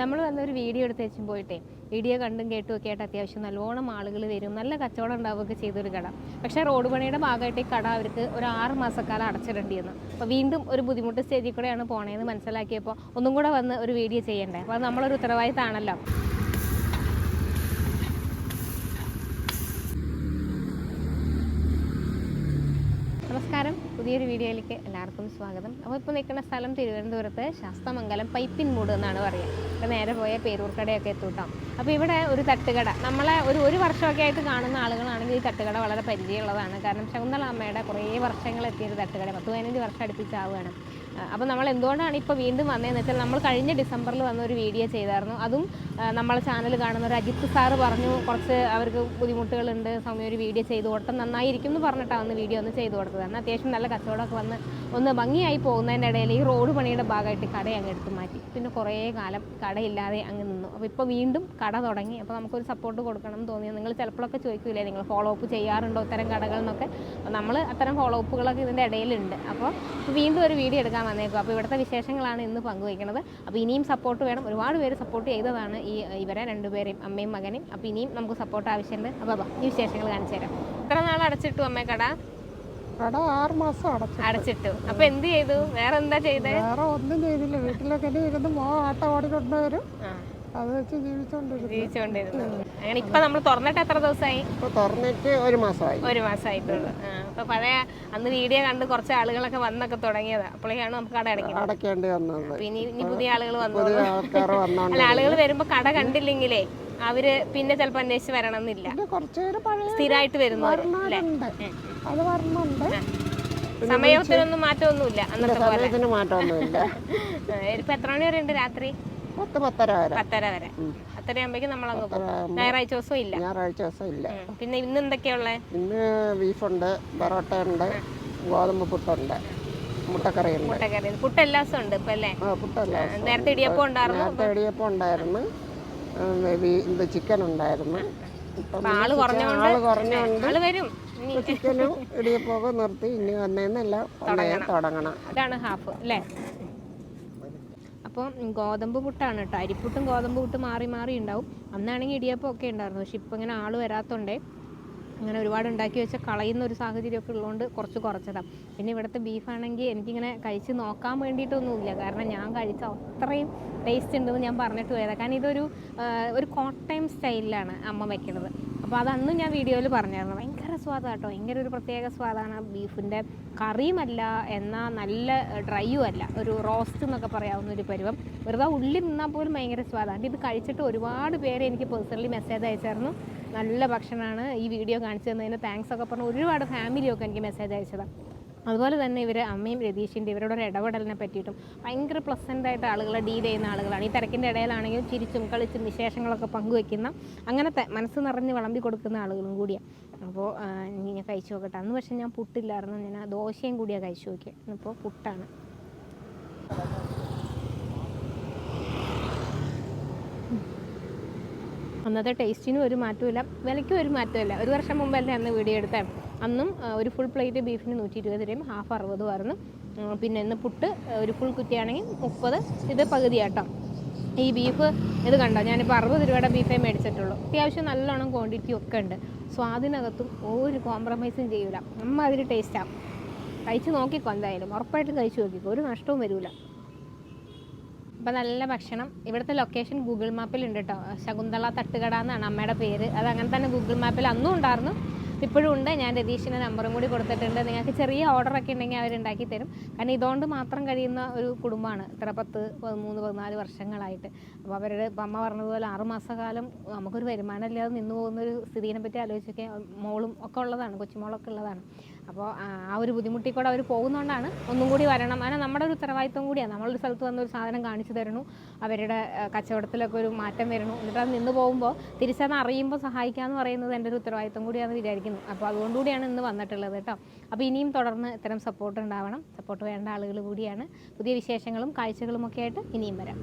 നമ്മൾ വന്നൊരു വീഡിയോ എടുത്ത് വെച്ചും പോയിട്ടേ വീഡിയോ കണ്ടും കേട്ടും ഒക്കെ ആയിട്ട് അത്യാവശ്യം നല്ലോണം ആളുകൾ വരും. നല്ല കച്ചവടം ഉണ്ടാവുകയൊക്കെ ചെയ്തൊരു കട. പക്ഷേ റോഡ് പണിയുടെ ഭാഗമായിട്ട് ഈ കട അവർക്ക് ഒരു ആറ് മാസക്കാലം അടച്ചിടേണ്ടി വന്നു അപ്പോൾ വീണ്ടും ഒരു ബുദ്ധിമുട്ട് സ്റ്റേജിൽ കൂടെയാണ് പോണേന്ന് മനസ്സിലാക്കിയപ്പോൾ ഒന്നും കൂടെ വന്ന് ഒരു വീഡിയോ ചെയ്യണ്ടേ? അപ്പോൾ അത് നമ്മളൊരു ഉത്തരവാദിത്തമാണല്ലോ നമസ്കാരം. പുതിയൊരു വീഡിയോയിലേക്ക് എല്ലാവർക്കും സ്വാഗതം. അപ്പോൾ ഇപ്പോൾ നിൽക്കുന്ന സ്ഥലം തിരുവനന്തപുരത്ത് ശാസ്തമംഗലം പൈപ്പിൻ മൂട് എന്നാണ് പറയുക. ഇപ്പോൾ നേരെ പോയ പേരൂർക്കടയൊക്കെ എത്തൂട്ടോ അപ്പോൾ ഇവിടെ ഒരു തട്ടുകട. നമ്മളെ ഒരു ഒരു വർഷമൊക്കെ ആയിട്ട് കാണുന്ന ആളുകളാണെങ്കിൽ ഈ തട്ടുകട വളരെ പരിചയമുള്ളതാണ്. കാരണം ശകുന്തള അമ്മയുടെ കുറേ വർഷങ്ങൾ എത്തിയൊരു തട്ടുകട. പത്ത് പതിനഞ്ച് വർഷം അടുപ്പിച്ചാവുകയാണ്. അപ്പോൾ നമ്മൾ എന്തുകൊണ്ടാണ് ഇപ്പോൾ വീണ്ടും വന്നതെന്ന് വെച്ചാൽ നമ്മൾ കഴിഞ്ഞ ഡിസംബറിൽ വന്ന ഒരു വീഡിയോ ചെയ്തായിരുന്നു. അതും നമ്മളെ ചാനൽ കാണുന്ന ഒരു അജിത്ത് സാറ് പറഞ്ഞു കുറച്ച് അവർക്ക് ബുദ്ധിമുട്ടുകളുണ്ട് സമയം ഒരു വീഡിയോ ചെയ്ത് കൊടുത്താൽ നന്നായിരിക്കും എന്ന് പറഞ്ഞിട്ടാണ് അന്ന് വീഡിയോ ഒന്ന് ചെയ്ത് കൊടുത്തത്. എന്നാൽ അത്യാവശ്യം നല്ല കച്ചവടമൊക്കെ വന്ന് ഒന്ന് ഭംഗിയായി പോകുന്നതിന്റെ ഇടയിൽ ഈ റോഡ് പണിയുടെ ഭാഗമായിട്ട് കട അങ്ങ് എടുത്ത് മാറ്റി. പിന്നെ കുറേ കാലം കടയില്ലാതെ അങ്ങ് നിന്നു. അപ്പോൾ ഇപ്പോൾ വീണ്ടും കട തുടങ്ങി. അപ്പോൾ നമുക്കൊരു സപ്പോർട്ട് കൊടുക്കണം എന്ന് തോന്നി നിങ്ങൾ ചിലപ്പോഴൊക്കെ ചോദിക്കില്ലേ നിങ്ങൾ ഫോളോ അപ്പ് ചെയ്യാറുണ്ടോ ഇത്തരം കടകളെന്നൊക്കെ അപ്പോൾ നമ്മൾ അത്തരം ഫോളോ അപ്പുകളൊക്കെ ഇതിന്റെ ഇടയിലുണ്ട്. അപ്പോൾ വീണ്ടും ഒരു വീഡിയോ എടുക്കാൻ വന്നേക്കും. അപ്പോൾ ഇവിടുത്തെ വിശേഷങ്ങളാണ് ഇന്ന് പങ്കുവയ്ക്കുന്നത് അപ്പോൾ ഇനിയും സപ്പോർട്ട് വേണം. ഒരുപാട് പേര് സപ്പോർട്ട് ചെയ്തതാണ് ഈ ഇവരെ രണ്ടുപേരെയും അമ്മയും മകനെയും. അപ്പോൾ ഇനിയും നമുക്ക് സപ്പോർട്ട് ആവശ്യമുണ്ട്. അപ്പോൾ ഈ വിശേഷങ്ങൾ കാണിച്ചു തരാം. എത്ര നാൾ അടച്ചിട്ടു അമ്മേ കട? കട ആറ് മാസം അടച്ചു അടച്ചിട്ടു. അപ്പൊ എന്ത് ചെയ്തു? വേറെ എന്താ ചെയ്തേ? വേറെ ഒന്നും ചെയ്തില്ല. വീട്ടിലൊക്കെ ഇരുന്ന് മോ ആട്ട ഓടിക്കൊണ്ടുവരും ജീവിച്ചോണ്ടിരുന്നു അങ്ങനെ ഇപ്പൊ നമ്മൾ തുറന്നിട്ട് എത്ര ദിവസമായി തുറന്നിട്ട് ഒരു മാസമായി ഒരു മാസമായിട്ടുള്ളൂ അപ്പൊ പഴയ അന്ന് വീഡിയോ കണ്ട് കുറച്ച് ആളുകളൊക്കെ വന്നൊക്കെ തുടങ്ങിയതാ. അപ്പോഴേക്കാണ് നമുക്ക് കട അടയ്ക്കേണ്ടി വന്നത്. ഇനി ഇനി പുതിയ ആളുകൾ വന്നു അല്ല ആളുകൾ വരുമ്പോ കട കണ്ടില്ലെങ്കിലേ അവർ പിന്നെ ചിലപ്പോ അന്വേഷിച്ച് വരണം എന്നില്ല സ്ഥിരമായിട്ട് വരുന്നുണ്ട് അല്ലേ? അത് വരണുണ്ട്. സമയത്തിനൊന്നും മാറ്റമൊന്നുമില്ല അന്നത്തെ പോലെ. ഇപ്പൊ എത്ര മണി വരെ ഉണ്ട് രാത്രി? പത്ത് പത്തര വരെ. പത്തര വരെ. പോകും. ഞായറാഴ്ച ദിവസവും ഇല്ല. ഞായറാഴ്ച ദിവസം ഇല്ല. പിന്നെ ഇന്ന് എന്തൊക്കെയുള്ളേ? ഇന്ന് ബീഫുണ്ട് പൊറോട്ട ഉണ്ട് ഗോതമ്പ് പുട്ടുണ്ട് മുട്ടക്കറിയുണ്ട് മുട്ടക്കറി പുട്ട് എല്ലാ ദിവസവും ഉണ്ട് ഇപ്പൊ അല്ലേ? ആ പുട്ടല്ല നേരത്തെ ഇടിയപ്പം ഉണ്ടായിരുന്നു. നേരത്തെ ഇടിയപ്പം ഉണ്ടായിരുന്നു. ഇത് ചിക്കൻ ഉണ്ടായിരുന്നു. ആൾ കുറഞ്ഞോണ്ട് ആൾ കുറഞ്ഞോണ്ട് ആൾ വരും. ചിക്കനും ഇടിയപ്പൊക്കെ നിർത്തി. ഇനി വന്നേന്നെല്ലാം തുടങ്ങണം. ഇതാണ് ഹാഫ്. അല്ലേ? അപ്പോൾ ഗോതമ്പ് പുട്ടാണ് കേട്ടോ അരിപ്പുട്ടും ഗോതമ്പ് പുട്ടും മാറി മാറി ഉണ്ടാവും. അന്നാണെങ്കിൽ ഇടിയപ്പം ഒക്കെ ഉണ്ടായിരുന്നു. പക്ഷെ ഇപ്പം ഇങ്ങനെ ആൾ വരാത്തോണ്ടേ അങ്ങനെ ഒരുപാട് ഉണ്ടാക്കി വെച്ച കളയുന്ന ഒരു സാഹചര്യമൊക്കെ ഉള്ളതുകൊണ്ട് കുറച്ച് കുറച്ചതാണ് പിന്നെ ഇവിടുത്തെ ബീഫാണെങ്കിൽ എനിക്കിങ്ങനെ കഴിച്ച് നോക്കാൻ വേണ്ടിയിട്ടൊന്നുമില്ല. കാരണം ഞാൻ കഴിച്ച അത്രയും ടേസ്റ്റ് ഉണ്ടെന്ന് ഞാൻ പറഞ്ഞിട്ട് പോയതാണ് കാരണം ഇതൊരു ഒരു കോട്ടയം സ്റ്റൈലിലാണ് അമ്മ വെക്കുന്നത് അപ്പോൾ അതന്ന് ഞാൻ വീഡിയോയിൽ പറഞ്ഞായിരുന്നു. ഭയങ്കര സ്വാദാണ് കേട്ടോ ഭയങ്കര ഒരു പ്രത്യേക സ്വാദാണ്. ബീഫിന്റെ കറിയുമല്ല എന്നാൽ നല്ല ഡ്രൈയും അല്ല ഒരു റോസ്റ്റ് എന്നൊക്കെ പറയാവുന്ന ഒരു പരുവം. വെറുതെ ഉള്ളി നിന്നാൽ പോലും ഭയങ്കര സ്വാദാണ് ഇത് കഴിച്ചിട്ട് ഒരുപാട് പേര് എനിക്ക് പേഴ്സണലി മെസ്സേജ് അയച്ചായിരുന്നു. നല്ല ഭക്ഷണമാണ് ഈ വീഡിയോ കാണിച്ചു തന്നതിന് താങ്ക്സ് ഒക്കെ പറഞ്ഞ് ഒരുപാട് ഫാമിലിയൊക്കെ എനിക്ക് മെസ്സേജ് അയച്ചതാണ് അതുപോലെ തന്നെ ഇവർ അമ്മയും രതീഷിന്റെ ഇവരുടെ ഒരു ഇടപെടലിനെ പറ്റിയിട്ടും ഭയങ്കര പ്ലസന്റ് ആയിട്ട് ആളുകളെ ഡീൽ ചെയ്യുന്ന ആളുകളാണ്. ഈ തിരക്കിന്റെ ഇടയിലാണെങ്കിലും ചിരിച്ചും കളിച്ചും വിശേഷങ്ങളൊക്കെ പങ്കുവെക്കുന്ന അങ്ങനത്തെ മനസ്സ് നിറഞ്ഞ് വിളമ്പി കൊടുക്കുന്ന ആളുകളും കൂടിയാണ് അപ്പോൾ ഞാൻ കഴിച്ചു നോക്കട്ടെ. അന്ന് പക്ഷേ ഞാൻ പുട്ടില്ലായിരുന്നു. ഞാൻ ദോശയും കൂടിയാണ് കഴിച്ചു നോക്കിയത് ഇന്നിപ്പോൾ പുട്ടാണ്. അന്നത്തെ ടേസ്റ്റിനും ഒരു മാറ്റമില്ല വിലയ്ക്കും ഒരു മാറ്റമില്ല ഒരു വർഷം മുമ്പല്ലേ അന്ന് വീഡിയോ എടുത്തേ? അന്നും ഒരു ഫുൾ പ്ലേറ്റ് ബീഫിന് നൂറ്റി ഇരുപത് രൂപയും ഹാഫ് അറുപതുമായിരുന്നു പിന്നെ ഇന്ന് പുട്ട് ഒരു ഫുൾ കുറ്റിയാണെങ്കിൽ മുപ്പത്. ഇത് പകുതിയാട്ടോ. ഈ ബീഫ് ഇത് കണ്ടോ? ഞാനിപ്പോൾ അറുപത് രൂപയുടെ ബീഫേ മേടിച്ചിട്ടുള്ളൂ. അത്യാവശ്യം നല്ലോണം ക്വാണ്ടിറ്റി ഒക്കെ ഉണ്ട്. സ്വാദിനകത്തും ഒരു കോംപ്രമൈസും ചെയ്യൂല. അമ്മ അതിൽ ടേസ്റ്റാണ് കഴിച്ച് നോക്കിക്കോ എന്തായാലും. ഉറപ്പായിട്ടും കഴിച്ച് നോക്കിക്കോ. ഒരു നഷ്ടവും വരില്ല അപ്പം നല്ല ഭക്ഷണം. ഇവിടുത്തെ ലൊക്കേഷൻ ഗൂഗിൾ മാപ്പിൽ ഉണ്ട് കേട്ടോ ശകുന്തള തട്ടുകട എന്നാണ് അമ്മയുടെ പേര്. അത് അങ്ങനെ തന്നെ ഗൂഗിൾ മാപ്പിൽ അന്നും ഉണ്ടായിരുന്നു. ഇപ്പോഴും ഉണ്ട്. ഞാൻ രതീഷിന്റെ നമ്പറും കൂടി കൊടുത്തിട്ടുണ്ട്. നിങ്ങൾക്ക് ചെറിയ ഓർഡറൊക്കെ ഉണ്ടെങ്കിൽ അവരുണ്ടാക്കി തരും. കാരണം ഇതുകൊണ്ട് മാത്രം കഴിയുന്ന ഒരു കുടുംബമാണ്. ഇത്ര പത്ത് പതിമൂന്ന് പതിനാല് വർഷങ്ങളായിട്ട്. അപ്പോൾ അവരുടെ അമ്മ പറഞ്ഞതുപോലെ ആറ് മാസക്കാലം നമുക്കൊരു വരുമാനം ഇല്ലാതെ നിന്ന് പോകുന്ന ഒരു സ്ഥിതിനെ പറ്റി ആലോചിച്ചൊക്കെ മോളും ഒക്കെ ഉള്ളതാണ്. കൊച്ചുമോളൊക്കെ ഉള്ളതാണ്. അപ്പോൾ ആ ഒരു ബുദ്ധിമുട്ടിൽ കൂടെ അവർ പോകുന്നതുകൊണ്ടാണ് ഒന്നും കൂടി വരണം. അങ്ങനെ നമ്മുടെ ഒരു ഉത്തരവാദിത്വം കൂടിയാണ്. നമ്മളൊരു സ്ഥലത്ത് വന്ന് ഒരു സാധനം കാണിച്ചു തരണു അവരുടെ കച്ചവടത്തിലൊക്കെ ഒരു മാറ്റം വരണു എന്നിട്ട് അത് നിന്ന് പോകുമ്പോൾ തിരിച്ചത് അറിയുമ്പോൾ സഹായിക്കാന്ന് പറയുന്നത് എന്റെ ഒരു ഉത്തരവാദിത്വം കൂടിയാണെന്ന് വിചാരിക്കുന്നു. അപ്പോൾ അതുകൊണ്ടുകൂടിയാണ് ഇന്ന് വന്നിട്ടുള്ളത് കേട്ടോ. അപ്പോൾ ഇനിയും തുടർന്ന് ഇത്തരം സപ്പോർട്ട് ഉണ്ടാവണം. സപ്പോർട്ട് വേണ്ട ആളുകൾ കൂടിയാണ്. പുതിയ വിശേഷങ്ങളും കാഴ്ചകളും ഒക്കെ ആയിട്ട് ഇനിയും വരാം.